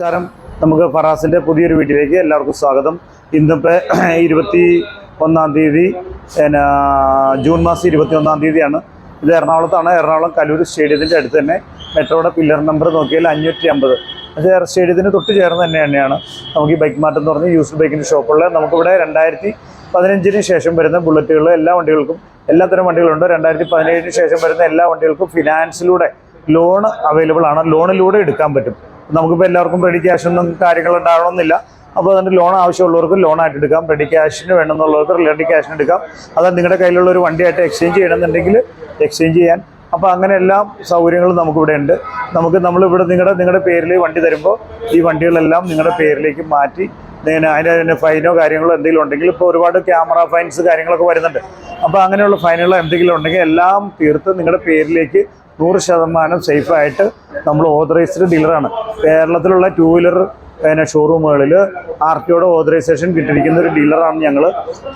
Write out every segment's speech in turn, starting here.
നമസ്കാരം. നമുക്ക് ഫറാസിന്റെ പുതിയൊരു വീട്ടിലേക്ക് എല്ലാവർക്കും സ്വാഗതം. ഇന്നിപ്പോൾ ഇരുപത്തി ഒന്നാം തീയതി പിന്നെ ജൂൺ മാസം ഇരുപത്തി ഒന്നാം തീയതിയാണ്. ഇത് എറണാകുളത്താണ്. എറണാകുളം കലൂർ സ്റ്റേഡിയത്തിന്റെ അടുത്ത് തന്നെ മെട്രോയുടെ പില്ലർ നമ്പർ നോക്കിയാൽ അഞ്ഞൂറ്റി അമ്പത് അത് സ്റ്റേഡിയത്തിന് തൊട്ട് ചേർന്ന് തന്നെ തന്നെയാണ്. നമുക്ക് ഈ ബൈക്ക് മാറ്റം എന്ന് പറഞ്ഞ് യൂസ്ഡ് ബൈക്കിന്റെ ഷോപ്പുള്ള നമുക്കിവിടെ രണ്ടായിരത്തി പതിനഞ്ചിന് ശേഷം വരുന്ന ബുള്ളറ്റുകൾ എല്ലാ വണ്ടികൾക്കും എല്ലാത്തരം വണ്ടികളുണ്ട്. രണ്ടായിരത്തി പതിനേഴിന് ശേഷം വരുന്ന എല്ലാ വണ്ടികൾക്കും ഫിനാൻസിലൂടെ ലോൺ അവൈലബിൾ ആണ്. ലോണിലൂടെ എടുക്കാൻ പറ്റും. നമുക്കിപ്പോൾ എല്ലാവർക്കും റെഡി ക്യാഷ് ഒന്നും കാര്യങ്ങൾ ഉണ്ടാവണമെന്നില്ല. അപ്പോൾ അതിന്റെ ലോൺ ആവശ്യമുള്ളവർക്ക് ലോണായിട്ട് എടുക്കാം. റെഡി ക്യാഷിന് വേണമെന്നുള്ളവർക്ക് റെഡി ക്യാഷിന് എടുക്കാം. അത് നിങ്ങളുടെ കയ്യിലുള്ള ഒരു വണ്ടിയായിട്ട് എക്സ്ചേഞ്ച് ചെയ്യണമെന്നുണ്ടെങ്കിൽ എക്സ്ചേഞ്ച് ചെയ്യാൻ. അപ്പോൾ അങ്ങനെ എല്ലാ സൗകര്യങ്ങളും നമുക്കിവിടെ ഉണ്ട്. നമുക്ക് നമ്മളിവിടെ നിങ്ങളുടെ നിങ്ങളുടെ പേരിൽ വണ്ടി തരുമ്പോൾ ഈ വണ്ടികളെല്ലാം നിങ്ങളുടെ പേരിലേക്ക് മാറ്റി അതിന് ഫൈനോ കാര്യങ്ങളോ എന്തെങ്കിലും ഉണ്ടെങ്കിൽ ഇപ്പോൾ ഒരുപാട് ക്യാമറ ഫൈൻസ് കാര്യങ്ങളൊക്കെ വരുന്നുണ്ട്. അപ്പോൾ അങ്ങനെയുള്ള ഫൈനുകളോ എന്തെങ്കിലും ഉണ്ടെങ്കിൽ എല്ലാം തീർത്ത് നിങ്ങളുടെ പേരിലേക്ക് നൂറ് ശതമാനം സേഫായിട്ട് നമ്മൾ ഓതറൈസ്ഡ് ഡീലറാണ് കേരളത്തിലുള്ള ടൂ വീലർ പിന്നെ ഷോറൂമുകളിൽ ആർ ടിയുടെ ഓതറൈസേഷൻ കിട്ടിയിരിക്കുന്ന ഒരു ഡീലറാണ് ഞങ്ങൾ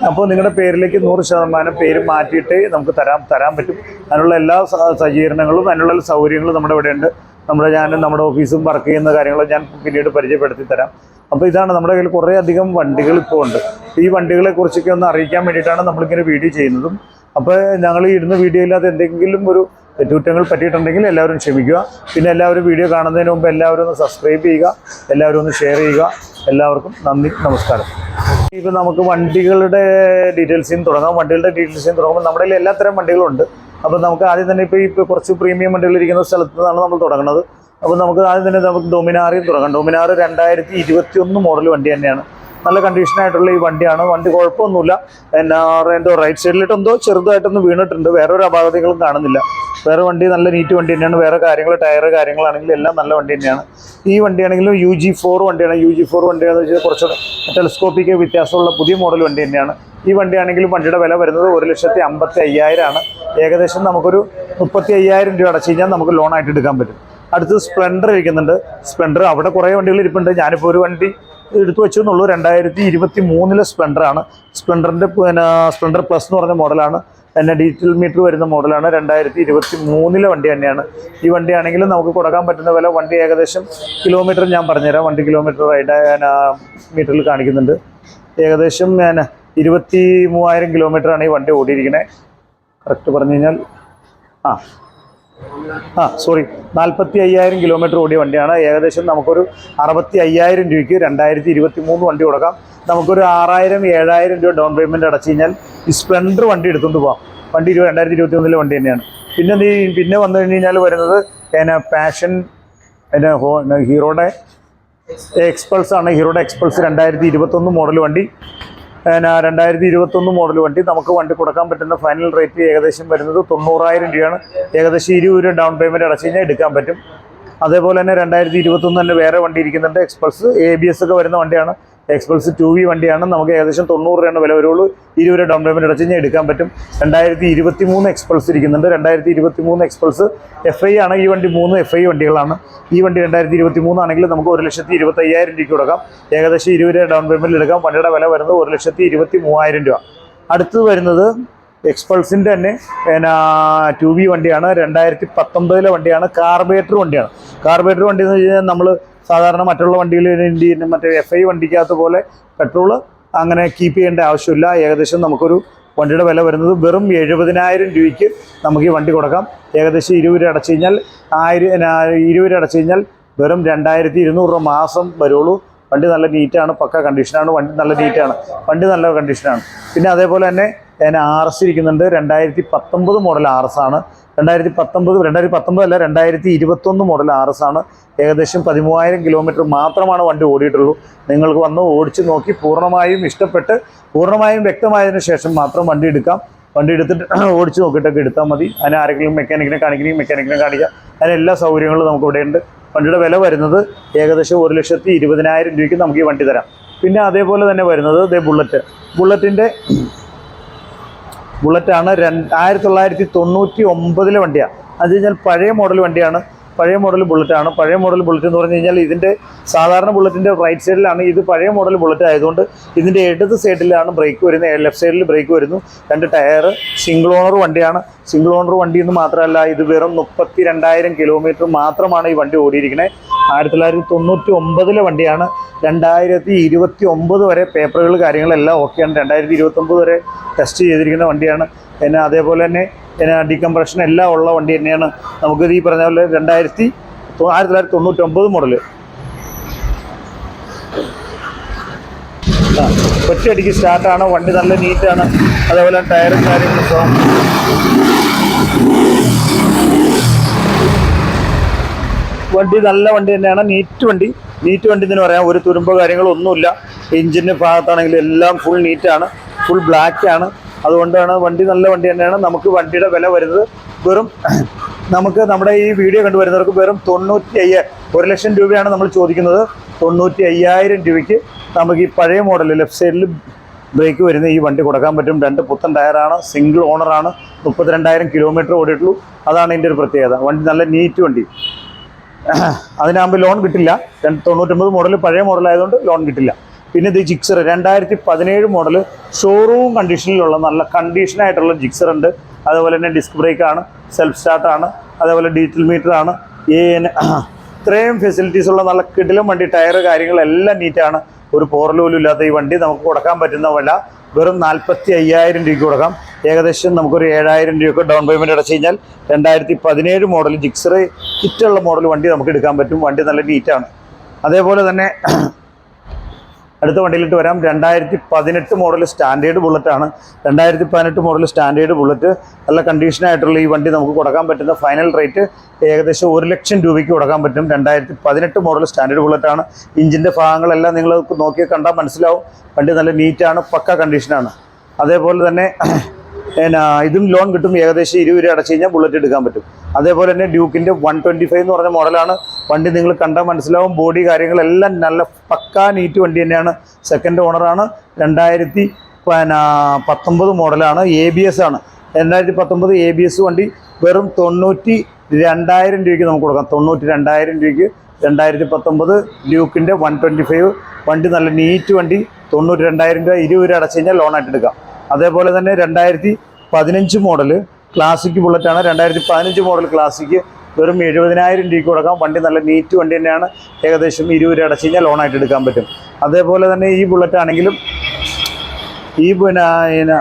അപ്പോൾ നിങ്ങളുടെ പേരിലേക്ക് നൂറ് ശതമാനം പേര് മാറ്റിയിട്ട് നമുക്ക് തരാൻ തരാൻ പറ്റും. അതിനുള്ള എല്ലാ സജ്ജീകരണങ്ങളും അതിനുള്ള സൗകര്യങ്ങളും നമ്മുടെ ഇവിടെ ഉണ്ട് നമ്മുടെ ഞാൻ നമ്മുടെ ഓഫീസും വർക്ക് ചെയ്യുന്ന കാര്യങ്ങളും ഞാൻ പിന്നീട് പരിചയപ്പെടുത്തി തരാം. അപ്പോൾ ഇതാണ് നമ്മുടെ കയ്യിൽ കുറേ അധികം വണ്ടികൾ ഇപ്പോൾ ഉണ്ട്. ഈ വണ്ടികളെ കുറിച്ചൊക്കെ ഒന്ന് അറിയിക്കാൻ വേണ്ടിയിട്ടാണ് നമ്മളിങ്ങനെ വീഡിയോ ചെയ്യുന്നതും അപ്പോൾ ഞങ്ങൾ ഇടുന്ന വീഡിയോയിൽ അത് എന്തെങ്കിലും ഒരു തെറ്റുകുറ്റങ്ങൾ പറ്റിയിട്ടുണ്ടെങ്കിൽ എല്ലാവരും ക്ഷമിക്കുക. പിന്നെ എല്ലാവരും വീഡിയോ കാണുന്നതിന് മുമ്പ് എല്ലാവരും ഒന്ന് സബ്സ്ക്രൈബ് ചെയ്യുക. എല്ലാവരും ഒന്ന് ഷെയർ ചെയ്യുക. എല്ലാവർക്കും നന്ദി നമസ്കാരം. ഇപ്പോൾ നമുക്ക് വണ്ടികളുടെ ഡീറ്റെയിൽസിൽ നിന്ന് തുടങ്ങാം. വണ്ടികളുടെ ഡീറ്റെയിൽസിൽ നിന്ന് തുടങ്ങുമ്പോൾ നമ്മുടെ കയ്യിൽ എല്ലാത്തരം വണ്ടികളുണ്ട് അപ്പോൾ നമുക്ക് ആദ്യം തന്നെ ഇപ്പോൾ ഇപ്പോൾ കുറച്ച് പ്രീമിയം വണ്ടികൾ ഇരിക്കുന്ന സ്ഥലത്ത് നിന്നാണ് നമ്മൾ തുടങ്ങുന്നത് അപ്പോൾ നമുക്ക് ആദ്യം തന്നെ നമുക്ക് ഡൊമിനാറിൽ തുടങ്ങാം. ഡൊമിനാർ രണ്ടായിരത്തി ഇരുപത്തി ഒന്ന് മോഡൽ വണ്ടി തന്നെയാണ്. നല്ല കണ്ടീഷനായിട്ടുള്ള ഈ വണ്ടിയാണ്. വണ്ടി കുഴപ്പമൊന്നുമില്ല. എന്നാ എന്തോ റൈറ്റ് സൈഡിലിട്ട് എന്തോ ചെറുതായിട്ടൊന്ന് വീണിട്ടുണ്ട്. വേറെ ഒരു അപാകതകളും കാണുന്നില്ല. വേറെ വണ്ടി നല്ല നീറ്റ് വണ്ടി തന്നെയാണ്. വേറെ കാര്യങ്ങൾ ടയർ കാര്യങ്ങളാണെങ്കിലും എല്ലാം നല്ല വണ്ടി തന്നെയാണ്. ഈ വണ്ടിയാണെങ്കിലും യു ജി ഫോർ വണ്ടിയാണ്. യു ജി ഫോർ വണ്ടിയാണെന്ന് വെച്ചാൽ കുറച്ചുകൂടെ ടെലിസ്കോപ്പിക്ക് വ്യത്യാസമുള്ള പുതിയ മോഡൽ വണ്ടി തന്നെയാണ്. ഈ വണ്ടിയാണെങ്കിലും വണ്ടിയുടെ വില വരുന്നത് ഒരു ലക്ഷത്തി അമ്പത്തി അയ്യായിരമാണ് ഏകദേശം നമുക്കൊരു മുപ്പത്തി അയ്യായിരം രൂപ അടച്ചു കഴിഞ്ഞാൽ നമുക്ക് ലോണായിട്ട് എടുക്കാൻ പറ്റും. അടുത്ത് സ്പ്ലെൻഡർ ഇരിക്കുന്നുണ്ട്. സ്പ്ലെൻഡർ അവിടെ കുറേ വണ്ടികൾ ഇരിപ്പുണ്ട്. ഞാനിപ്പോൾ ഒരു വണ്ടി എടുത്തു വെച്ചു എന്നുള്ളൂ രണ്ടായിരത്തി ഇരുപത്തി മൂന്നിലെ സ്പ്ലെൻഡറാണ് സ്പ്ലെൻഡറിന്റെ പിന്നെ സ്പ്ലെൻഡർ പ്ലസ് എന്ന് പറഞ്ഞ മോഡലാണ്. പിന്നെ ഡിജിറ്റൽ മീറ്റർ വരുന്ന മോഡലാണ്. രണ്ടായിരത്തി ഇരുപത്തി മൂന്നിലെ വണ്ടി തന്നെയാണ്. ഈ വണ്ടിയാണെങ്കിലും നമുക്ക് കൊടുക്കാൻ പറ്റുന്ന വില വണ്ടി ഏകദേശം കിലോമീറ്റർ ഞാൻ പറഞ്ഞുതരാം. വണ്ടി കിലോമീറ്റർ റൈഡ് മീറ്ററിൽ കാണിക്കുന്നുണ്ട്. ഏകദേശം ഞാൻ ഇരുപത്തി മൂവായിരം കിലോമീറ്ററാണ് ഈ വണ്ടി ഓടിയിരിക്കുന്നത് കറക്റ്റ് പറഞ്ഞു കഴിഞ്ഞാൽ ആ ആ സോറി നാൽപ്പത്തി അയ്യായിരം കിലോമീറ്റർ ഓടിയ വണ്ടിയാണ്. ഏകദേശം നമുക്കൊരു അറുപത്തി അയ്യായിരം രൂപയ്ക്ക് രണ്ടായിരത്തി ഇരുപത്തി മൂന്ന് വണ്ടി കൊടുക്കാം. നമുക്കൊരു ആറായിരം ഏഴായിരം രൂപ ഡൗൺ പേയ്മെന്റ് അടച്ചു കഴിഞ്ഞാൽ ഈ സ്പ്ലെൻഡർ വണ്ടി എടുത്തുകൊണ്ട് പോകാം വണ്ടി ഇരുപത് രണ്ടായിരത്തി ഇരുപത്തി ഒന്നിലെ വണ്ടി തന്നെയാണ്. പിന്നെ നീ പിന്നെ വന്നു കഴിഞ്ഞ് കഴിഞ്ഞാൽ വരുന്നത് പിന്നെ പാഷൻ പിന്നെ ഹോ ഹീറോയുടെ എക്സ്പൾസ് ആണ്. ഹീറോയുടെ എക്സ്പൾസ് രണ്ടായിരത്തി ഇരുപത്തൊന്ന് മോഡൽ വണ്ടി. പിന്നെ രണ്ടായിരത്തി ഇരുപത്തൊന്ന് മോഡൽ വണ്ടി നമുക്ക് വണ്ടി കൊടുക്കാൻ പറ്റുന്ന ഫൈനൽ റേറ്റ് ഏകദേശം വരുന്നത് തൊണ്ണൂറായിരം രൂപയാണ്. ഏകദേശം ഇരുപത് രൂപ ഡൗൺ പേയ്മെന്റ് അടച്ചു കഴിഞ്ഞാൽ എടുക്കാൻ പറ്റും. അതേപോലെ തന്നെ രണ്ടായിരത്തി ഇരുപത്തൊന്ന് തന്നെ വേറെ വണ്ടി ഇരിക്കുന്നുണ്ട്. എക്സ്പ്രസ് എ ബി എസ് ഒക്കെ വരുന്ന വണ്ടിയാണ്. എക്സ്പൾസ് ടു വി വണ്ടിയാണ്. നമുക്ക് ഏകദേശം തൊണ്ണൂറ് രൂപയാണ് വില വരുള്ളൂ. ഇരുപത് ഡൗൺ പേയ്മെന്റ് അടച്ച് കഴിഞ്ഞാൽ എടുക്കാൻ പറ്റും. രണ്ടായിരത്തി ഇരുപത്തി മൂന്ന് എക്സ്പ്രസ് ഇരിക്കുന്നുണ്ട്. രണ്ടായിരത്തി ഇരുപത്തി മൂന്ന് എക്സ്പ്രസ് എഫ് ഐ ആണ് ഈ വണ്ടി. മൂന്ന് എഫ് ഐ വണ്ടികളാണ്. ഈ വണ്ടി രണ്ടായിരത്തി ഇരുപത്തി മൂന്നാണെങ്കിൽ നമുക്ക് ഒരു ലക്ഷത്തി ഇരുപത്തി അയ്യായിരം രൂപയ്ക്ക് കൊടുക്കാം. ഏകദേശം ഇരുപത് രൂപ ഡൗൺ പേയ്മെന്റിൽ എടുക്കാം. വണ്ടിയുടെ വില വരുന്നത് ഒരു ലക്ഷത്തി ഇരുപത്തി മൂവായിരം രൂപ. അടുത്തത് വരുന്നത് എക്സ്പൾസിന്റെ തന്നെ പിന്നെ ടു ബി വണ്ടിയാണ്. രണ്ടായിരത്തി പത്തൊമ്പതിലെ വണ്ടിയാണ്. കാർബേറ്റർ വണ്ടിയാണ്. കാർബേറ്റർ വണ്ടി എന്ന് വെച്ച് കഴിഞ്ഞാൽ നമ്മൾ സാധാരണ മറ്റുള്ള വണ്ടിയിൽ ഇന്ത്യൻ മറ്റേ എഫ് ഐ വണ്ടിക്കകത്ത് പോലെ പെട്രോൾ അങ്ങനെ കീപ്പ് ചെയ്യേണ്ട ആവശ്യമില്ല. ഏകദേശം നമുക്കൊരു വണ്ടിയുടെ വില വരുന്നത് വെറും എഴുപതിനായിരം രൂപയ്ക്ക് നമുക്ക് ഈ വണ്ടി കൊടുക്കാം. ഏകദേശം ഇരുപത് രൂപ അടച്ചു കഴിഞ്ഞാൽ ആയിരം ഇരുപത് രൂപ അടച്ചു കഴിഞ്ഞാൽ വെറും രണ്ടായിരത്തി ഇരുന്നൂറ് രൂപ മാസം വരുള്ളൂ. വണ്ടി നല്ല നീറ്റാണ് പക്ക കണ്ടീഷനാണ് വണ്ടി നല്ല നീറ്റാണ് വണ്ടി നല്ല കണ്ടീഷനാണ് പിന്നെ അതേപോലെ തന്നെ ഞാൻ ആർ എസ് ഇരിക്കുന്നുണ്ട്. രണ്ടായിരത്തി പത്തൊമ്പത് മോഡൽ ആർ എസ് ആണ്. രണ്ടായിരത്തി പത്തൊമ്പത് രണ്ടായിരത്തി പത്തൊമ്പത് അല്ല രണ്ടായിരത്തി ഇരുപത്തൊന്ന് മോഡൽ ആർ എസ് ആണ്. ഏകദേശം പതിമൂവായിരം കിലോമീറ്റർ മാത്രമാണ് വണ്ടി ഓടിയിട്ടുള്ളൂ. നിങ്ങൾക്ക് വന്ന് ഓടിച്ച് നോക്കി പൂർണമായും ഇഷ്ടപ്പെട്ട് പൂർണമായും വ്യക്തമായതിനു ശേഷം മാത്രം വണ്ടി എടുക്കാം. വണ്ടി എടുത്തിട്ട് ഓടിച്ച് നോക്കിയിട്ടൊക്കെ എടുത്താൽ മതി. അതിന് ആരെങ്കിലും മെക്കാനിക്കിനെ കാണിക്കണമെങ്കിൽ മെക്കാനിക്കിനെ കാണിക്കാം. അതിന് എല്ലാ സൗകര്യങ്ങളും നമുക്ക് ഇവിടെ ഉണ്ട് വണ്ടിയുടെ വില വരുന്നത് ഏകദേശം ഒരു ലക്ഷത്തി ഇരുപതിനായിരം രൂപയ്ക്ക് നമുക്ക് ഈ വണ്ടി തരാം. പിന്നെ അതേപോലെ തന്നെ വരുന്നത് ഇതേ ബുള്ളറ്റ് ബുള്ളറ്റിന്റെ ബുള്ളറ്റാണ് രണ്ട് ആയിരത്തി തൊള്ളായിരത്തി തൊണ്ണൂറ്റി ഒമ്പതിലെ വണ്ടിയാണ് അത് കഴിഞ്ഞാൽ പഴയ മോഡൽ വണ്ടിയാണ്. പഴയ മോഡൽ ബുള്ളറ്റ് ആണ്. പഴയ മോഡൽ ബുള്ളറ്റ് എന്ന് പറഞ്ഞു കഴിഞ്ഞാൽ ഇതിന്റെ സാധാരണ ബുള്ളറ്റിന്റെ റൈറ്റ് സൈഡിലാണ് ഇത് പഴയ മോഡൽ ബുള്ളറ്റ് ആയതുകൊണ്ട് ഇതിന്റെ ഇടത് സൈഡിലാണ് ബ്രേക്ക് വരുന്നത്. ലെഫ്റ്റ് സൈഡിൽ ബ്രേക്ക് വരുന്നു. രണ്ട് ടയർ സിംഗിൾ ഓണർ വണ്ടിയാണ്. സിംഗിൾ ഓണർ വണ്ടി എന്ന് മാത്രമല്ല ഇത് വെറും മുപ്പത്തി രണ്ടായിരം കിലോമീറ്റർ മാത്രമാണ് ഈ വണ്ടി ഓടിയിരിക്കുന്നത് ആയിരത്തി തൊള്ളായിരത്തി തൊണ്ണൂറ്റി ഒമ്പതിലെ വണ്ടിയാണ്. രണ്ടായിരത്തി ഇരുപത്തി ഒമ്പത് വരെ പേപ്പറുകൾ കാര്യങ്ങളെല്ലാം ഓക്കെയാണ് രണ്ടായിരത്തി ഇരുപത്തി ഒമ്പത് വരെ ടെസ്റ്റ് ചെയ്തിരിക്കുന്ന വണ്ടിയാണ്. പിന്നെ അതേപോലെ തന്നെ പിന്നെ ഡീകംപ്രഷൻ എല്ലാം ഉള്ള വണ്ടി തന്നെയാണ് നമുക്ക് ഈ പറഞ്ഞ പോലെ രണ്ടായിരത്തി ആയിരത്തി തൊള്ളായിരത്തി തൊണ്ണൂറ്റൊമ്പത് മോഡൽ ഒറ്റയടിക്ക് സ്റ്റാർട്ടാണ് വണ്ടി നല്ല നീറ്റാണ് അതേപോലെ ടയറും കാര്യങ്ങളും സോ വണ്ടി നല്ല വണ്ടി തന്നെയാണ്. നീറ്റ് വണ്ടി. നീറ്റ് വണ്ടി എന്ന് പറയാം ഒരു തുരുമ്പോ കാര്യങ്ങളൊന്നുമില്ല. എഞ്ചിന്റെ ഭാഗത്താണെങ്കിലും എല്ലാം ഫുൾ നീറ്റാണ് ഫുൾ ബ്ലാക്ക് ആണ്. അതുകൊണ്ടാണ് വണ്ടി നല്ല വണ്ടി തന്നെയാണ്. നമുക്ക് വണ്ടിയുടെ വില വരുന്നത് വെറും നമുക്ക് നമ്മുടെ ഈ വീഡിയോ കണ്ടുവരുന്നവർക്ക് വെറും തൊണ്ണൂറ്റി അയ്യ ഒരു ലക്ഷം രൂപയാണ് നമ്മൾ ചോദിക്കുന്നത്. തൊണ്ണൂറ്റി അയ്യായിരം രൂപയ്ക്ക് നമുക്ക് ഈ പഴയ മോഡൽ ലെഫ്റ്റ് സൈഡിൽ ബ്രേക്ക് വരുന്ന ഈ വണ്ടി കൊടുക്കാൻ പറ്റും. രണ്ട് പുത്തൻ ടയറാണ് സിംഗിൾ ഓണറാണ് മുപ്പത്തിരണ്ടായിരം കിലോമീറ്റർ ഓടിയിട്ടുള്ളൂ. അതാണ് ഇതിന്റെ ഒരു പ്രത്യേകത. വണ്ടി നല്ല നീറ്റ് വണ്ടി. അതിനാകുമ്പോൾ ലോൺ കിട്ടില്ല. തൊണ്ണൂറ്റൊമ്പത് മോഡൽ പഴയ മോഡൽ ആയതുകൊണ്ട് ലോൺ കിട്ടില്ല. പിന്നെ ഇത് ജിക്സർ രണ്ടായിരത്തി പതിനേഴ് മോഡൽ ഷോറൂം കണ്ടീഷനിലുള്ള നല്ല കണ്ടീഷനായിട്ടുള്ള ജിക്സർ ഉണ്ട്. അതുപോലെ തന്നെ ഡിസ്ക് ബ്രേക്ക് ആണ് സെൽഫ് സ്റ്റാർട്ട് ആണ് അതേപോലെ ഡീറ്റൽ മീറ്റർ ആണ്. ഇത്രയും ഫെസിലിറ്റീസ് ഉള്ള നല്ല കിടിലം വണ്ടി ടയർ കാര്യങ്ങളെല്ലാം നീറ്റാണ് ഒരു പോറൽ പോലും ഇല്ലാത്ത ഈ വണ്ടി നമുക്ക് കൊടുക്കാൻ പറ്റുന്ന വില വെറും നാൽപ്പത്തി അയ്യായിരം രൂപയ്ക്ക് കൊടുക്കാം. ഏകദേശം നമുക്കൊരു ഏഴായിരം രൂപയൊക്കെ ഡൗൺ പേയ്മെന്റ് അടച്ചു കഴിഞ്ഞാൽ രണ്ടായിരത്തി പതിനേഴ് മോഡൽ ജിക്സർ കിറ്റുള്ള മോഡൽ വണ്ടി നമുക്ക് എടുക്കാൻ പറ്റും. വണ്ടി നല്ല നീറ്റാണ് അതേപോലെ തന്നെ അടുത്ത വണ്ടിയിലിട്ട് വരാം. രണ്ടായിരത്തി പതിനെട്ട് മോഡൽ സ്റ്റാൻഡേർഡ് ബുള്ളറ്റാണ് രണ്ടായിരത്തി പതിനെട്ട് മോഡൽ സ്റ്റാൻഡേർഡ് ബുള്ളറ്റ് നല്ല കണ്ടീഷനായിട്ടുള്ള ഈ വണ്ടി നമുക്ക് കൊടുക്കാൻ പറ്റുന്ന ഫൈനൽ റേറ്റ് ഏകദേശം ഒരു ലക്ഷം രൂപയ്ക്ക് കൊടുക്കാൻ പറ്റും. രണ്ടായിരത്തി പതിനെട്ട് മോഡൽ സ്റ്റാൻഡേർഡ് ബുള്ളറ്റാണ് ഇഞ്ചിന്റെ ഭാഗങ്ങളെല്ലാം നിങ്ങൾ നോക്കി കണ്ടാൽ മനസ്സിലാവും. വണ്ടി നല്ല നീറ്റാണ് പക്ക കണ്ടീഷനാണ് അതേപോലെ തന്നെ എന്നാ ഇതും ലോൺ കിട്ടും ഏകദേശം ഇരുപത് രൂപ അടച്ചു കഴിഞ്ഞാൽ ബുള്ളറ്റ് എടുക്കാൻ പറ്റും. അതേപോലെ തന്നെ ഡ്യൂക്കിന്റെ വൺ ട്വന്റി ഫൈവ് എന്ന് പറഞ്ഞ മോഡലാണ് വണ്ടി നിങ്ങൾ കണ്ടാൽ മനസ്സിലാവും ബോഡി കാര്യങ്ങളെല്ലാം നല്ല പക്കാ നീറ്റ് വണ്ടി തന്നെയാണ്. സെക്കൻഡ് ഓണറാണ് രണ്ടായിരത്തി പിന്നെ പത്തൊമ്പത് മോഡലാണ് എ ബി എസ് ആണ്. രണ്ടായിരത്തി പത്തൊമ്പത് എ ബി എസ് വണ്ടി വെറും തൊണ്ണൂറ്റി രണ്ടായിരം രൂപയ്ക്ക് നമുക്ക് കൊടുക്കാം. തൊണ്ണൂറ്റി രണ്ടായിരം രൂപയ്ക്ക് രണ്ടായിരത്തി പത്തൊമ്പത് ഡ്യൂക്കിന്റെ വൺ ട്വന്റി ഫൈവ് വണ്ടി നല്ല നീറ്റ് വണ്ടി. തൊണ്ണൂറ്റി രണ്ടായിരം രൂപ ഇരുപത് രൂപ അടച്ചു കഴിഞ്ഞാൽ ലോണായിട്ട് എടുക്കാം. അതേപോലെ തന്നെ രണ്ടായിരത്തി പതിനഞ്ച് മോഡൽ ക്ലാസിക് ബുള്ളറ്റാണ് രണ്ടായിരത്തി പതിനഞ്ച് മോഡൽ ക്ലാസിക് വെറും എഴുപതിനായിരം രൂപയ്ക്ക് കൊടുക്കാം. വണ്ടി നല്ല നീറ്റ് വണ്ടി തന്നെയാണ്. ഏകദേശം ഇരുപത് രൂപ അടച്ചു കഴിഞ്ഞാൽ ലോണായിട്ട് എടുക്കാൻ പറ്റും. അതേപോലെ തന്നെ ഈ ബുള്ളറ്റ് ആണെങ്കിലും ഈ പിന്നെ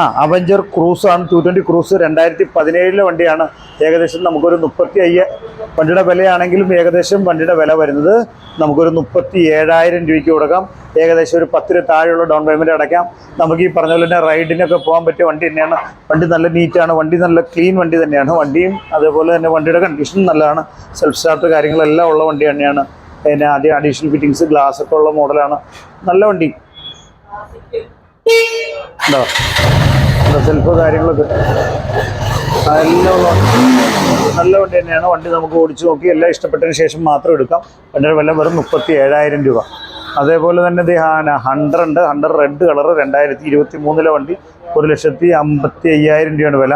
ആ അവഞ്ചർ ക്രൂസ് ആണ്. ടു ട്വന്റി ക്രൂസ് രണ്ടായിരത്തി പതിനേഴിലെ വണ്ടിയാണ്. ഏകദേശം നമുക്കൊരു മുപ്പത്തി അയ്യ വണ്ടിയുടെ വിലയാണെങ്കിലും ഏകദേശം വണ്ടിയുടെ വില വരുന്നത് നമുക്കൊരു മുപ്പത്തി ഏഴായിരം രൂപയ്ക്ക് കൊടുക്കാം. ഏകദേശം ഒരു പത്ത് രൂപ താഴെയുള്ള ഡൗൺ പേയ്മെന്റ് അടയ്ക്കാം. നമുക്ക് ഈ പറഞ്ഞ പോലെ തന്നെ റൈഡിനൊക്കെ പോകാൻ പറ്റിയ വണ്ടി തന്നെയാണ്. വണ്ടി നല്ല നീറ്റാണ് വണ്ടി നല്ല ക്ലീൻ വണ്ടി തന്നെയാണ്. വണ്ടിയും അതേപോലെ തന്നെ വണ്ടിയുടെ കണ്ടീഷൻ നല്ലതാണ്. സെൽഫ് സ്റ്റാർട്ട് കാര്യങ്ങളെല്ലാം ഉള്ള വണ്ടി തന്നെയാണ്. പിന്നെ ആദ്യം അഡീഷണൽ ഫിറ്റിങ്സ് ഗ്ലാസ് ഒക്കെ ഉള്ള മോഡലാണ് നല്ല വണ്ടി. ഉണ്ടോ സെൽഫ് കാര്യങ്ങളൊക്കെ. എല്ലാം നല്ല വണ്ടി തന്നെയാണ്. വണ്ടി നമുക്ക് ഓടിച്ചു നോക്കി എല്ലാം ഇഷ്ടപ്പെട്ടതിന് ശേഷം മാത്രം എടുക്കാം. വണ്ടിയുടെ വില വെറും മുപ്പത്തി ഏഴായിരം രൂപ. അതേപോലെ തന്നെ ദേഹാന ഹൺഡ്രഡ് ഹൺഡ്രഡ് റെഡ് കളർ രണ്ടായിരത്തി ഇരുപത്തി മൂന്നിലെ വണ്ടി. ഒരു ലക്ഷത്തി അമ്പത്തി അയ്യായിരം രൂപയാണ് വില.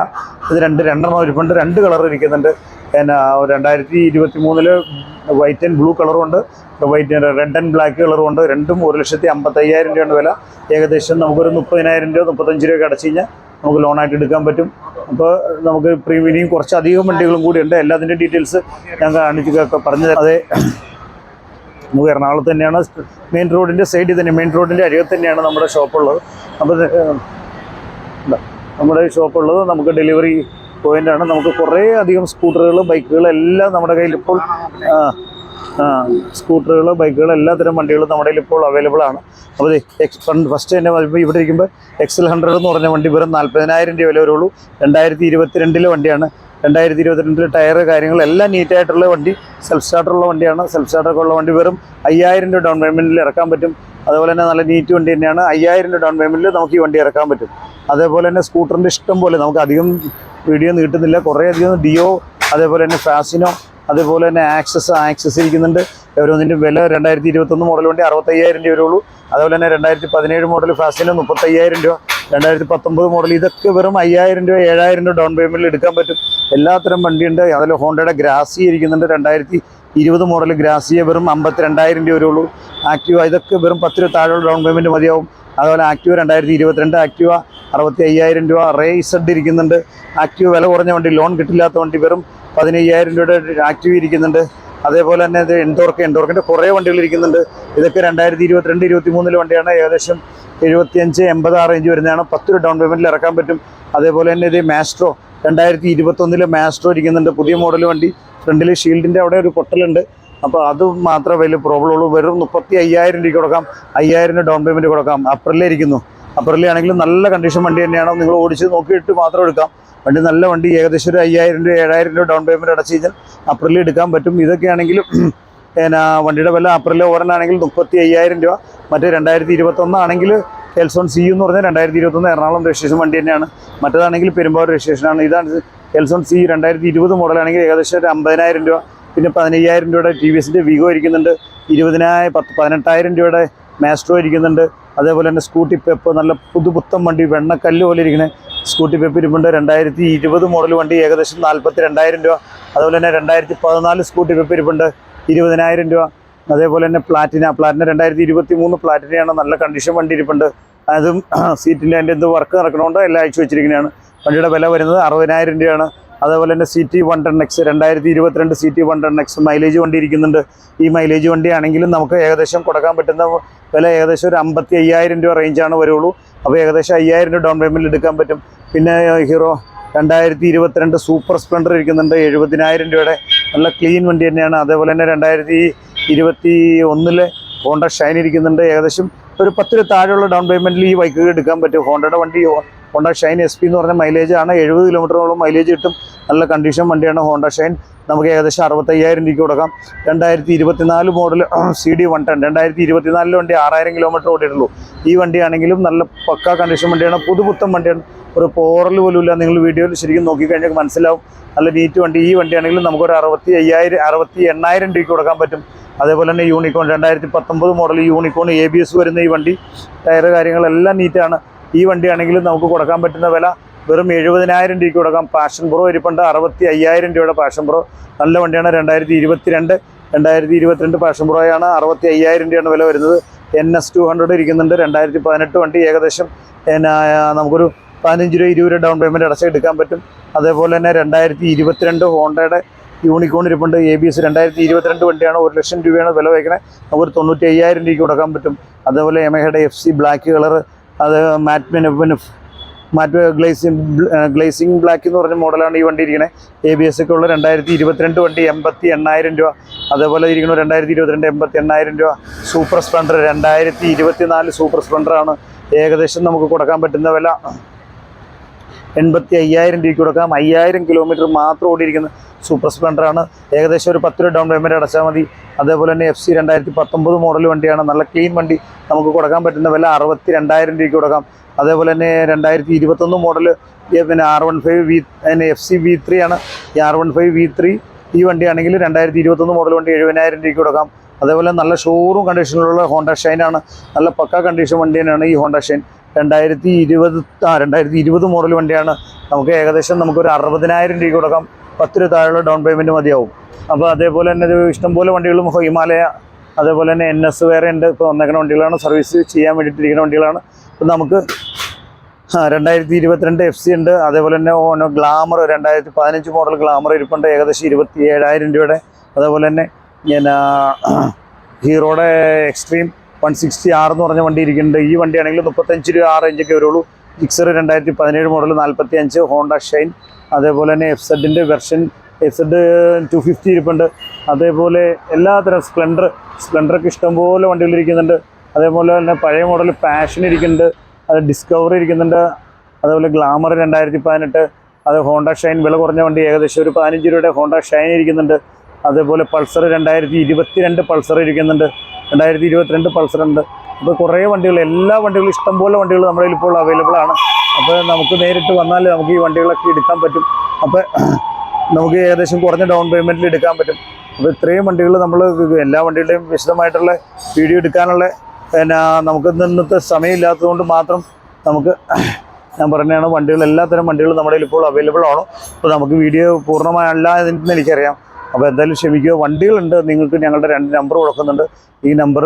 ഇത് രണ്ട് രണ്ടെണ്ണം ഇരിപ്പുണ്ട് രണ്ട് കളർ ഇരിക്കുന്നുണ്ട്. പിന്നെ രണ്ടായിരത്തി ഇരുപത്തി മൂന്നിൽ വൈറ്റ് ആൻഡ് ബ്ലൂ കളറും ഉണ്ട്. വൈറ്റ് റെഡ് ആൻഡ് ബ്ലാക്ക് കളറും ഉണ്ട്. രണ്ടും ഒരു ലക്ഷത്തി അമ്പത്തി അയ്യായിരം രൂപയാണ് വില. ഏകദേശം നമുക്കൊരു മുപ്പതിനായിരം രൂപ മുപ്പത്തഞ്ച് രൂപയൊക്കെ അടച്ചു കഴിഞ്ഞാൽ നമുക്ക് ലോണായിട്ട് എടുക്കാൻ പറ്റും. അപ്പോൾ നമുക്ക് പ്രീമിയം കുറച്ചധികം വണ്ടികളും കൂടി ഉണ്ട് എല്ലാത്തിന്റെ ഡീറ്റെയിൽസ് ഞാൻ കാണിച്ചൊക്കെ പറഞ്ഞു തരാം അതെ നമുക്ക് എറണാകുളത്ത് തന്നെയാണ്. മെയിൻ റോഡിന്റെ സൈഡിൽ തന്നെ മെയിൻ റോഡിന്റെ അരികത്ത് തന്നെയാണ് നമ്മുടെ ഷോപ്പുള്ളത്. ഏഹ്, നമ്മുടെ ഷോപ്പുള്ളത് നമുക്ക് ഡെലിവറി പോയിന്റാണ് നമുക്ക് കുറേ അധികം സ്കൂട്ടറുകൾ ബൈക്കുകൾ എല്ലാം നമ്മുടെ കയ്യിൽ ഇപ്പോൾ സ്കൂട്ടറുകൾ ബൈക്കുകൾ എല്ലാത്തരം വണ്ടികളും നമ്മുടെ കയ്യിൽ ഇപ്പോൾ അവൈലബിൾ ആണ്. അപ്പോൾ ഫസ്റ്റ് തന്നെ ഇവിടെ ഇരിക്കുമ്പോൾ എക്സൽ ഹൺഡ്രഡ് എന്ന് പറഞ്ഞ വണ്ടി വെറും നാൽപ്പതിനായിരം രൂപ വില വരുള്ളൂ. രണ്ടായിരത്തി ഇരുപത്തിരണ്ടിലെ വണ്ടിയാണ്. രണ്ടായിരത്തി ഇരുപത്തിരണ്ടിൽ ടയർ കാര്യങ്ങളെല്ലാം നീറ്റായിട്ടുള്ള വണ്ടി സെൽഫ് സ്റ്റാർട്ടറുള്ള വണ്ടിയാണ്. സെൽഫ് സ്റ്റാർട്ടറൊക്കെ ഉള്ള വണ്ടി വെറും അയ്യായിരം രൂപ ഡൗൺ പേയ്മെന്റിൽ ഇറക്കാൻ പറ്റും. അതുപോലെ തന്നെ നല്ല നീറ്റ് വണ്ടി തന്നെയാണ്. അയ്യായിരം രൂപ ഡൗൺ പേയ്മെന്റിൽ നമുക്ക് ഈ വണ്ടി ഇറക്കാൻ പറ്റും. അതേപോലെ തന്നെ സ്കൂട്ടറിന്റെ ഇഷ്ടം പോലെ നമുക്ക് അധികം വീഡിയോ നീട്ടുന്നില്ല കുറേയധികം ഡിയോ അതേപോലെ തന്നെ ഫാസിനോ അതേപോലെ തന്നെ ആക്സസ് ആക്സസ് ഇരിക്കുന്നുണ്ട്. ഓരോന്നിന്റെ വില രണ്ടായിരത്തി ഇരുപത്തൊന്ന് മോഡൽ വണ്ടി അറുപത്തയ്യായിരം രൂപ വരുള്ളൂ. അതുപോലെ തന്നെ രണ്ടായിരത്തി പതിനേഴ് മോഡൽ ഫാസിനോ മുപ്പത്തയ്യായിരം രൂപ. രണ്ടായിരത്തി പത്തൊമ്പത് മോഡൽ ഇതൊക്കെ വെറും അയ്യായിരം രൂപ ഏഴായിരം രൂപ ഡൗൺ പേയ്മെന്റിൽ എടുക്കാൻ പറ്റും. എല്ലാത്തരം വണ്ടിയുണ്ട്. അതിൽ ഹോണ്ടയുടെ ഗ്രാസി ഇരിക്കുന്നുണ്ട്. രണ്ടായിരത്തി ഇരുപത് മോഡൽ ഗ്രാസിയെ വെറും അമ്പത്തി രണ്ടായിരം രൂപ വരുള്ളൂ. ആക്റ്റീവ ഇതൊക്കെ വെറും പത്ത് രൂപ താഴെയുള്ള ഡൗൺ പേയ്മെന്റ് മതിയാവും. അതുപോലെ ആക്റ്റീവ രണ്ടായിരത്തി ഇരുപത്തിരണ്ട് ആക്റ്റീവ അറുപത്തി അയ്യായിരം രൂപ റേ ഇസഡ് ഇരിക്കുന്നുണ്ട്. ആക്റ്റീവ വില കുറഞ്ഞ വണ്ടി ലോൺ കിട്ടില്ലാത്ത വണ്ടി വെറും പതിനയ്യായിരം രൂപയുടെ ആക്റ്റീവ് ഇരിക്കുന്നുണ്ട്. അതേപോലെ തന്നെ ഇത് എൻഡോർക്ക് എൻഡോർക്കിന്റെ കുറേ വണ്ടികൾ ഇരിക്കുന്നുണ്ട്. ഇതൊക്കെ രണ്ടായിരത്തി ഇരുപത്തിരണ്ട് ഇരുപത്തി മൂന്നിലെ വണ്ടിയാണ്. ഏകദേശം എഴുപത്തിയഞ്ച് എൺപത് ആ റേഞ്ച് വരുന്നതാണ്. പത്ത് രൂപ ഡൗൺ പേയ്മെന്റിൽ ഇറക്കാൻ പറ്റും. അതേപോലെ തന്നെ ഇത് മാസ്ട്രോ രണ്ടായിരത്തി ഇരുപത്തൊന്നിലെ മാസ്ട്രോ ഇരിക്കുന്നുണ്ട്. പുതിയ മോഡൽ വണ്ടി. ഫ്രണ്ടിൽ ഷീൽഡിന്റെ അവിടെ ഒരു പൊട്ടലുണ്ട്. അപ്പോൾ അത് മാത്രമേ വലിയ പ്രോബ്ലം ഉള്ളൂ. വെറും മുപ്പത്തി അയ്യായിരം രൂപ കൊടുക്കാം. അയ്യായിരം ഡൗൺ പേയ്മെന്റ് കൊടുക്കാം. അപ്രിലേ ഇരിക്കുന്നു. അപ്പറിലേ ആണെങ്കിലും നല്ല കണ്ടീഷൻ വണ്ടി തന്നെയാണ്. നിങ്ങൾ ഓടിച്ച് നോക്കിയിട്ട് മാത്രം എടുക്കാം. വണ്ടി നല്ല വണ്ടി ഏകദേശം ഒരു അയ്യായിരം രൂപ ഏഴായിരം രൂപ ഡൗൺ പേയ്മെന്റ് അടച്ചു കഴിഞ്ഞാൽ അപ്പുറലി എടുക്കാൻ പറ്റും. ഇതൊക്കെയാണെങ്കിലും പിന്നെ വണ്ടിയുടെ വില അപ്പറിലെ ഓരനാണെങ്കിൽ മുപ്പത്തി അയ്യായിരം രൂപ മറ്റേ രണ്ടായിരത്തി ഇരുപത്തൊന്നാണെങ്കിൽ എൽസോൺ സി എന്ന് പറഞ്ഞാൽ രണ്ടായിരത്തി ഇരുപത്തൊന്ന് എറണാകുളം രജിസ്ട്രേഷൻ വണ്ടി തന്നെയാണ്. മറ്റേതാണെങ്കിൽ പെരുമ്പാവൂർ രജിസ്ട്രേഷനാണ് ഇതാണ് എൽസോൺ സി രണ്ടായിരത്തി ഇരുപത് മോഡലാണെങ്കിൽ ഏകദേശം ഒരു അമ്പതിനായിരം രൂപ പിന്നെ പതിനയ്യായിരം രൂപയുടെ ടി വി എസിന്റെ വിഗോ ഇരിക്കുന്നുണ്ട്. ഇരുപതിനായിരം പത്ത് പതിനെട്ടായിരം രൂപയുടെ മാസ്ട്രോ ഇരിക്കുന്നുണ്ട്. അതേപോലെ തന്നെ സ്കൂട്ടി പെപ്പ് നല്ല പുതുപുത്തൻ വണ്ടി വെണ്ണക്കല്ല് പോലെ ഇരിക്കുന്ന സ്കൂട്ടി പെപ്പ് ഇരിപ്പുണ്ട്. രണ്ടായിരത്തി ഇരുപത് മോഡൽ വണ്ടി ഏകദേശം നാൽപ്പത്തി രണ്ടായിരം രൂപ. അതുപോലെ തന്നെ രണ്ടായിരത്തി പതിനാല് സ്കൂട്ടി പെപ്പ് ഇരിപ്പുണ്ട്. ഇരുപതിനായിരം രൂപ. അതേപോലെ തന്നെ പ്ലാറ്റിന പ്ലാറ്റിന രണ്ടായിരത്തി ഇരുപത്തി മൂന്ന് പ്ലാറ്റിനയാണ് നല്ല കണ്ടീഷൻ വണ്ടി ഇരിപ്പുണ്ട്. അതും സീറ്റിന്റെ അതിന്റെ എന്ത് വർക്ക് നടക്കണോണ്ട് എല്ലാം അയച്ചു വെച്ചിരിക്കുന്നതാണ് വണ്ടിയുടെ വില വരുന്നത് അറുപതിനായിരം രൂപയാണ്. അതേപോലെ തന്നെ C T one ten X രണ്ടായിരത്തി ഇരുപത്തിരണ്ട് C T one ten X mileage വണ്ടി ഇരിക്കുന്നുണ്ട്. ഈ മൈലേജ് വണ്ടി ആണെങ്കിലും നമുക്ക് ഏകദേശം കൊടുക്കാൻ പറ്റുന്ന വില ഏകദേശം ഒരു അമ്പത്തി അയ്യായിരം രൂപ റേഞ്ചാണ് വരുള്ളൂ. അപ്പോൾ ഏകദേശം അയ്യായിരം രൂപ ഡൗൺ പേയ്മെന്റ് എടുക്കാൻ പറ്റും. പിന്നെ ഹീറോ രണ്ടായിരത്തി ഇരുപത്തിരണ്ട് സൂപ്പർ സ്പ്ലെൻഡർ ഇരിക്കുന്നുണ്ട്. എഴുപതിനായിരം രൂപയുടെ നല്ല ക്ലീൻ വണ്ടി തന്നെയാണ്. അതേപോലെ തന്നെ രണ്ടായിരത്തി ഇരുപത്തി ഒന്നിലെ ഹോണ്ട ഷൈൻ ഇരിക്കുന്നുണ്ട്. ഏകദേശം ഒരു പത്ത് രൂപ താഴെയുള്ള ഡൗൺ പേയ്മെന്റിൽ ഈ ബൈക്കുകൾ എടുക്കാൻ പറ്റും. ഹോണ്ടയുടെ വണ്ടി ഹോണ്ട ഷൈൻ എസ് പി എന്ന് പറഞ്ഞ മൈലേജ് ആണ്. എഴുപത് കിലോമീറ്ററോളം മൈലേജ് കിട്ടും. നല്ല കണ്ടീഷൻ വണ്ടിയാണ് ഹോണ്ട ഷൈൻ. നമുക്ക് ഏകദേശം അറുപത്തയ്യായിരം രൂപയ്ക്ക് കൊടുക്കാം. രണ്ടായിരത്തി ഇരുപത്തിനാല് model C D one ten രണ്ടായിരത്തി ഇരുപത്തിനാലിലെ വണ്ടി ആറായിരം കിലോമീറ്റർ ഓടിയിട്ടുള്ളൂ. ഈ വണ്ടിയാണെങ്കിലും നല്ല പക്കാ കണ്ടീഷൻ വണ്ടിയാണ്. പുതുപുത്തൻ വണ്ടിയാണ്. ഒരു പോറൽ പോലും ഇല്ല. നിങ്ങൾ വീഡിയോയിൽ ശരിക്കും നോക്കിക്കഴിഞ്ഞാൽ മനസ്സിലാവും. നല്ല നീറ്റ് വണ്ടി. ഈ വണ്ടിയാണെങ്കിലും നമുക്കൊരു അറുപത്തി അയ്യായിരം അറുപത്തി എണ്ണായിരം രൂപയ്ക്ക് കൊടുക്കാൻ പറ്റും. അതേപോലെ തന്നെ യൂണിക്കോൺ രണ്ടായിരത്തി പത്തൊമ്പത് model Unicorn A B S വരുന്ന ഈ വണ്ടി. ടയർ കാര്യങ്ങളെല്ലാം നീറ്റാണ് ഈ വണ്ടിയാണെങ്കിലും നമുക്ക് കൊടുക്കാൻ പറ്റുന്ന വില വെറും എഴുപതിനായിരം രൂപയ്ക്ക് കൊടുക്കാം. പാഷൻ പ്രോ ഇരിപ്പുണ്ട്. അറുപത്തി അയ്യായിരം രൂപയുടെ പാഷൻ പ്രോ നല്ല വണ്ടിയാണ്. രണ്ടായിരത്തി ഇരുപത്തിരണ്ട് രണ്ടായിരത്തി ഇരുപത്തിരണ്ട് പാഷൻ പ്രോയാണ് അറുപത്തി അയ്യായിരം രൂപയാണ് വില വരുന്നത്. എൻ എസ് ടു ഹൺഡ്രഡ് ഇരിക്കുന്നുണ്ട്. രണ്ടായിരത്തി പതിനെട്ട് വണ്ടി ഏകദേശം എന്നാ നമുക്കൊരു പതിനഞ്ച് രൂപ ഇരുപത് രൂപ ഡൗൺ പേയ്മെന്റ് അടച്ച് എടുക്കാൻ പറ്റും. അതേപോലെ തന്നെ രണ്ടായിരത്തി ഇരുപത്തിരണ്ട് ഹോണ്ടയുടെ യൂണിക്കോൺ ഇരിപ്പുണ്ട്. എ ബി എസ് രണ്ടായിരത്തി ഇരുപത്തിരണ്ട് വണ്ടിയാണ്. ഒരു ലക്ഷം രൂപയാണ് വില വയ്ക്കണേ. നമുക്കൊരു തൊണ്ണൂറ്റി അയ്യായിരം രൂപയ്ക്ക് കൊടുക്കാൻ പറ്റും. അതേപോലെ എമഹയുടെ എഫ് സി ബ്ലാക്ക് കളർ അത് മാറ്റ് പിന്നെ പിന്നെ മാറ്റ് ഗ്ലേസിംഗ് ഗ്ലേസിംഗ് ബ്ലാക്ക് എന്ന് പറഞ്ഞ മോഡലാണ് ഈ വണ്ടി ഇരിക്കുന്നത് എ ബി എസ് ഒക്കെ ഉള്ള രണ്ടായിരത്തി ഇരുപത്തിരണ്ട് വണ്ടി എൺപത്തി എണ്ണായിരം രൂപ. അതേപോലെ ഇരിക്കുന്നു രണ്ടായിരത്തി ഇരുപത്തിരണ്ട് എൺപത്തി എണ്ണായിരം രൂപ. സൂപ്പർ സ്പ്ലെൻഡർ രണ്ടായിരത്തി ഇരുപത്തി നാല് സൂപ്പർ സ്പ്ലെൻഡറാണ് ഏകദേശം നമുക്ക് കൊടുക്കാൻ പറ്റുന്ന വില. എൺപത്തി അയ്യായിരം രൂപയ്ക്ക് കൊടുക്കാം അയ്യായിരം കിലോമീറ്റർ മാത്രം ഓടിയിരിക്കുന്ന സൂപ്പർ സ്പ്ലെൻഡറാണ് ഏകദേശം ഒരു പത്ത് രൂപ ഡൗൺ പേയ്മെന്റ് അടച്ചാൽ മതി. അതേപോലെ തന്നെ എഫ് സി രണ്ടായിരത്തി പത്തൊമ്പത് മോഡൽ വണ്ടിയാണ്. നല്ല ക്ലീൻ വണ്ടി നമുക്ക് കൊടുക്കാൻ പറ്റുന്ന വില അറുപത്തി രണ്ടായിരം രൂപയ്ക്ക് കൊടുക്കാം. അതേപോലെ തന്നെ രണ്ടായിരത്തി ഇരുപത്തൊന്ന് മോഡൽ പിന്നെ ആർ വൺ ഫൈവ് വി അതിന് എഫ് സി വി ത്രീ ആണ്. ഈ R one five V three ഈ വണ്ടിയാണെങ്കിൽ രണ്ടായിരത്തി ഇരുപത്തൊന്ന് മോഡൽ വണ്ടി എഴുപതിനായിരം രൂപയ്ക്ക് കൊടുക്കാം. അതേപോലെ നല്ല ഷോറൂം കണ്ടീഷനിലുള്ള ഹോണ്ട ഷൈനാണ് നല്ല പക്ക കണ്ടീഷൻ വണ്ടി തന്നെയാണ് ഈ ഹോണ്ട ഷൈൻ രണ്ടായിരത്തി ഇരുപത് ആ രണ്ടായിരത്തി ഇരുപത് മോഡൽ വണ്ടിയാണ് നമുക്ക് ഏകദേശം നമുക്കൊരു അറുപതിനായിരം രൂപ കൊടുക്കാം പത്ത് രൂപ താഴെയുള്ള ഡൗൺ പേയ്മെന്റ് മതിയാവും. അപ്പോൾ അതേപോലെ തന്നെ ഇഷ്ടംപോലെ വണ്ടികളും ഹിമാലയ അതേപോലെ തന്നെ എൻ എസ് വേറെ ഉണ്ട് ഇപ്പോൾ വന്നേക്കുന്ന വണ്ടികളാണ്. സർവീസ് ചെയ്യാൻ വേണ്ടിയിട്ടിരിക്കുന്ന വണ്ടികളാണ്. ഇപ്പം നമുക്ക് രണ്ടായിരത്തി ഇരുപത്തിരണ്ട് എഫ് സി ഉണ്ട്. അതേപോലെ തന്നെ ഗ്ലാമർ രണ്ടായിരത്തി പതിനഞ്ച് മോഡൽ ഗ്ലാമർ ഇരിപ്പുണ്ട്. ഏകദേശം ഇരുപത്തി ഏഴായിരം രൂപയുടെ. അതേപോലെ തന്നെ പിന്നെ ഹീറോയുടെ എക്സ്ട്രീം വൺ സിക്സ്റ്റി ആർ എന്ന് പറഞ്ഞ വണ്ടി ഇരിക്കുന്നുണ്ട് ഈ വണ്ടിയാണെങ്കിൽ മുപ്പത്തഞ്ച് രൂപ ആ റേഞ്ചൊക്കെ വരുള്ളൂ. മിക്സർ രണ്ടായിരത്തി പതിനേഴ് മോഡൽ നാൽപ്പത്തി അഞ്ച് ഹോണ്ട ഷൈൻ അതേപോലെ തന്നെ F സെഡിന്റെ version F Z two fifty ഇരിപ്പുണ്ട്. അതേപോലെ എല്ലാത്തരം സ്പ്ലെൻഡർ സ്പ്ലെൻഡറൊക്കെ ഇഷ്ടംപോലെ വണ്ടികൾ ഇരിക്കുന്നുണ്ട്. അതേപോലെ തന്നെ പഴയ മോഡൽ പാഷൻ ഇരിക്കുന്നുണ്ട്. അത് ഡിസ്കവറി ഇരിക്കുന്നുണ്ട്. അതേപോലെ ഗ്ലാമർ രണ്ടായിരത്തി പതിനെട്ട് അത് ഹോണ്ട ഷൈൻ വില കുറഞ്ഞ വണ്ടി ഏകദേശം ഒരു പതിനഞ്ച് രൂപയുടെ ഹോണ്ട ഷൈൻ ഇരിക്കുന്നുണ്ട്. അതേപോലെ പൾസർ രണ്ടായിരത്തി ഇരുപത്തിരണ്ട് പൾസർ ഇരിക്കുന്നുണ്ട്. രണ്ടായിരത്തി ഇരുപത്തിരണ്ട് പൾസർ ഉണ്ട്. അപ്പോൾ കുറേ വണ്ടികൾ എല്ലാ വണ്ടികളും ഇഷ്ടംപോലെ വണ്ടികൾ നമ്മുടെ ഇപ്പോൾ അവൈലബിൾ ആണ്. അപ്പോൾ നമുക്ക് നേരിട്ട് വന്നാൽ നമുക്ക് ഈ വണ്ടികളൊക്കെ എടുക്കാൻ പറ്റും. അപ്പോൾ നമുക്ക് ഏകദേശം കുറഞ്ഞ ഡൗൺ പേയ്മെന്റിൽ എടുക്കാൻ പറ്റും. അപ്പോൾ ഇത്രയും വണ്ടികൾ നമ്മൾ എല്ലാ വണ്ടികളുടെയും വിശദമായിട്ടുള്ള വീഡിയോ എടുക്കാനുള്ള പിന്നെ നമുക്ക് ഇന്ന് ഇന്നത്തെ സമയമില്ലാത്തതുകൊണ്ട് മാത്രം നമുക്ക് ഞാൻ പറഞ്ഞതാണ് വണ്ടികൾ എല്ലാത്തരം വണ്ടികളും നമ്മുടെ ഇപ്പോൾ അവൈലബിൾ ആണ്. അപ്പോൾ നമുക്ക് വീഡിയോ പൂർണമായല്ല എന്ന് എനിക്കറിയാം. അപ്പോൾ എന്തായാലും ക്ഷമിക്കുക. വണ്ടികളുണ്ട്. നിങ്ങൾക്ക് ഞങ്ങളുടെ രണ്ട് നമ്പർ കൊടുക്കുന്നുണ്ട്. ഈ നമ്പർ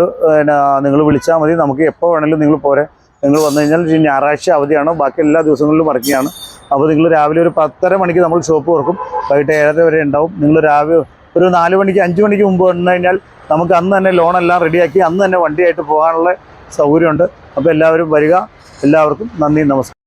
നിങ്ങൾ വിളിച്ചാൽ മതി. നമുക്ക് എപ്പോൾ വേണമെങ്കിലും നിങ്ങൾ പോരെ. നിങ്ങൾ വന്നു കഴിഞ്ഞാൽ ഞായറാഴ്ച അവധിയാണ്? ബാക്കി എല്ലാ ദിവസങ്ങളിലും വർക്കിയാണ് അപ്പോൾ നിങ്ങൾ രാവിലെ ഒരു പത്തര മണിക്ക് നമ്മൾ ഷോപ്പ് തുറക്കും. വൈകിട്ട് ഏഴര വരെ ഉണ്ടാവും. നിങ്ങൾ രാവിലെ ഒരു നാല് മണിക്ക് അഞ്ച് മണിക്ക് മുമ്പ് വന്നു കഴിഞ്ഞാൽ നമുക്ക് അന്ന് തന്നെ ലോണെല്ലാം റെഡിയാക്കി അന്ന് തന്നെ വണ്ടിയായിട്ട് പോകാനുള്ള സൗകര്യമുണ്ട്. അപ്പോൾ എല്ലാവരും വരിക. എല്ലാവർക്കും നന്ദി നമസ്കാരം.